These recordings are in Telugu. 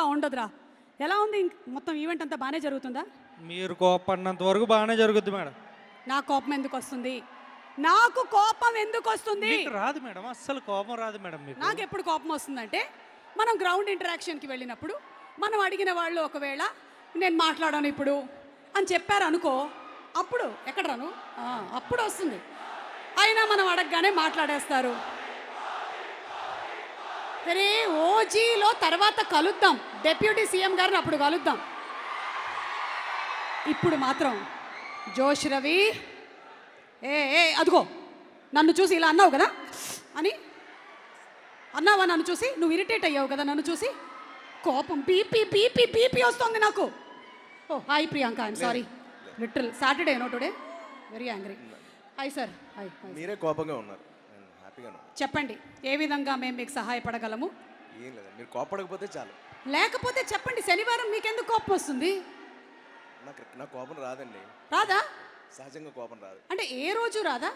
మామూలుగా ఉండదురా. ఎలా ఉంది ఇంక్- మొత్తం ఈవెంట్ అంతా బాగానే జరుగుతుందా? మీరు కోపడినంత వరకు బాగానే జరుగుద్ది మేడం. నా కోపం ఎందుకు వస్తుంది? నాకు కోపం ఎందుకు వస్తుంది? మీకు రాదు మేడం అస్సలు కోపం రాదు మేడం మీకు. నాకు ఎప్పుడు కోపం వస్తుందంటే మనం గ్రౌండ్ ఇంటరాక్షన్కి వెళ్ళినప్పుడు మనం అడిగిన వాళ్ళు ఒకవేళ నేను మాట్లాడాను ఇప్పుడు అని చెప్పారు అనుకో అప్పుడు ఎక్కడ రాను? ఆ, అప్పుడు వస్తుంది. అయినా మనం అడగగానే మాట్లాడేస్తారు. సరే ఓజీలో తర్వాత కలుద్దాం. డెప్యూటీ సీఎం గారిని అప్పుడు కలుద్దాం. ఇప్పుడు మాత్రం జోష్ రవి ఏ ఏ అదిగో నన్ను చూసి ఇలా అన్నావు కదా? అని అన్నావా నన్ను చూసి? నువ్వు ఇరిటేట్ అయ్యావు కదా నన్ను చూసి? కోపం బీపీ బీపీ బీపీ వస్తుంది నాకు. ఓ hi Priyanka I'm sorry little Saturday no today very angry hi sir hi మీరే కోపంగా ఉన్నారు. చెప్పండి ఏ విధంగా మేము మీకు సహాయపడగలము? ఏం లేదండి మీరు కోపడకపోతే చాలు. లేకపోతే చెప్పండి శనివారం మీకెందుకు కోపం వస్తుంది? నాకు నాకు కోపం రాదండి. రాదా? సహజంగా కోపం రాదు. అంటే ఏ రోజు రాదా?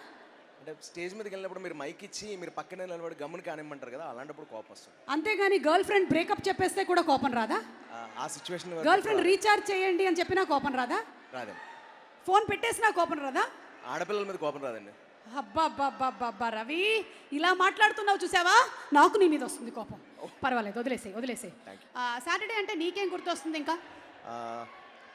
అంటే స్టేజ్ మీదకి వెళ్ళినప్పుడు మీరు మైక్ ఇచ్చి మీరు పక్కనే నిలబడి గమ్ముని కానిమ్మంటారు కదా అలాంటప్పుడు కోపం వస్తుంది. అంతేగాని గర్ల్ ఫ్రెండ్ బ్రేకప్ చెప్పేస్తే కూడా కోపం రాదా? ఆ- ఆ సిచ్యువేషన్ గర్ల్ ఫ్రెండ్ రీఛార్జ్ చేయండి అని చెప్పినా కోపం రాదా? రాదండి. ఫోన్ పెట్టేసినా కోపం రాదా? ఆడపిల్లల మీద కోపం రాదండి. అబ్బా రవి ఇలా మాట్లాడుతున్నావు చూసావా? నాకు నీ మీద వస్తుంది కోపం. పర్వాలేదు వదిలేసే వదిలేసే సాటర్డే అంటే నీకేం గుర్తొస్తుంది ఇంకా?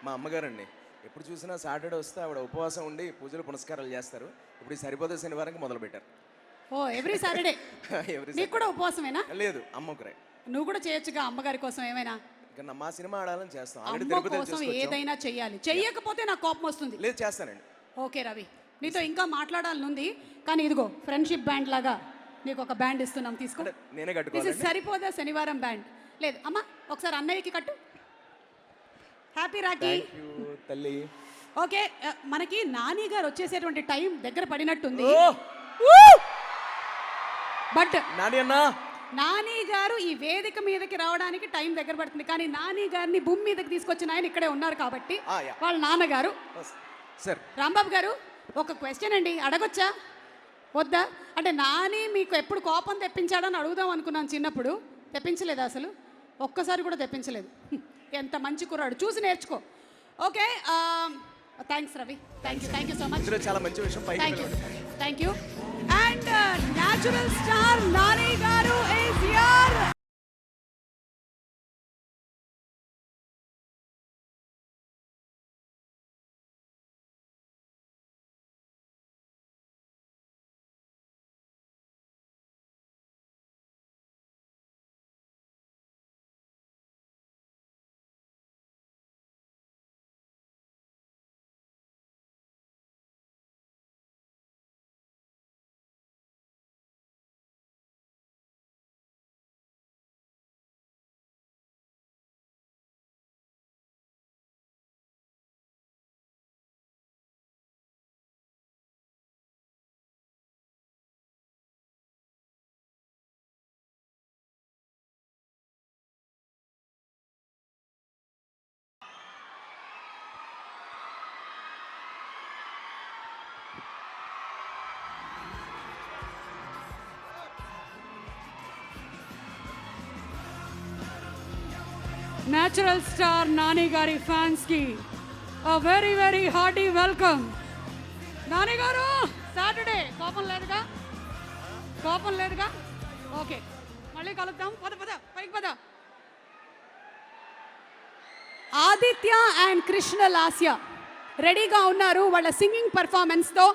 మా అమ్మగారండి ఎప్పుడు చూసినా సాటర్డే వస్తే ఆవిడ ఉపవాసం ఉండి పూజలు పునస్కారాలు చేస్తారు. ఇప్పుడు ఈ సరిపోతే శనివారంకి మొదలు పెట్టారు ఓ ఎవ్రీ సాటర్డే? ఎవరి నీకు కూడా ఉపవాసమేనా? లేదు అమ్మ ఒకరే నువ్వు కూడా చేయొచ్చుగా అమ్మగారి కోసం ఏమైనా? మా సినిమా ఆడాలని చేస్తాం. కోసం. ఏదైనా చెయ్యాలి చెయ్యకపోతే నాకు కోపం వస్తుంది. లేదు చేస్తానండి. ఓకే రవి. నీతో ఇంకా మాట్లాడాలని ఉంది కానీ ఇదిగో ఫ్రెండ్షిప్ బ్యాండ్ లాగా నీకు ఒక బ్యాండ్ ఇస్తున్నాం తీసుకో. నేనే కట్టుకోవాలి సరిపోదా శనివారం బ్యాండ్ లేదు. అమ్మా ఒకసారి అన్నయ్యకి కట్టు. హ్యాపీ రాఖీ తల్లి. ఓకే ఆ, మనకి నాని గారు వచ్చేసేటువంటి టైం దగ్గర పడినట్టుంది. బట్ నాని అన్నా. నాని గారు ఈ వేదిక మీదకి రావడానికి టైం దగ్గర పడుతుంది. కానీ నాని గారిని భూమి మీదకి తీసుకొచ్చిన ఆయన ఇక్కడే ఉన్నారు కాబట్టి యా. వాళ్ళ నాన్నగారు. సార్ రాంబాబు గారు ఒక క్వశ్చన్ అండి అడగొచ్చా? వద్దా? అంటే నాని మీకు ఎప్పుడు కోపం తెప్పించాడని అడుగుదాం అనుకున్నాను చిన్నప్పుడు. తెప్పించలేదు అసలు? ఒక్కసారి కూడా తెప్పించలేదు. ఎంత మంచి కుర్రాడు. చూసి నేర్చుకో. Okay thanks Ravi. Thank you thank you so much చాలా మంచి విషయం thank you. Thank you and natural star Nani garu here natural star Nani గారి ఫ్యాన్స్కి very very hearty welcome Nani garu Saturday కోపం లేదుగా కోపం లేదుగా ఓకే మళ్ళీ కలుద్దాం. పద పద పైకి పద. ఆదిత్య అండ్ కృష్ణ లాస్య రెడీగా ఉన్నారు వాళ్ళ సింగింగ్ పర్ఫార్మెన్స్తో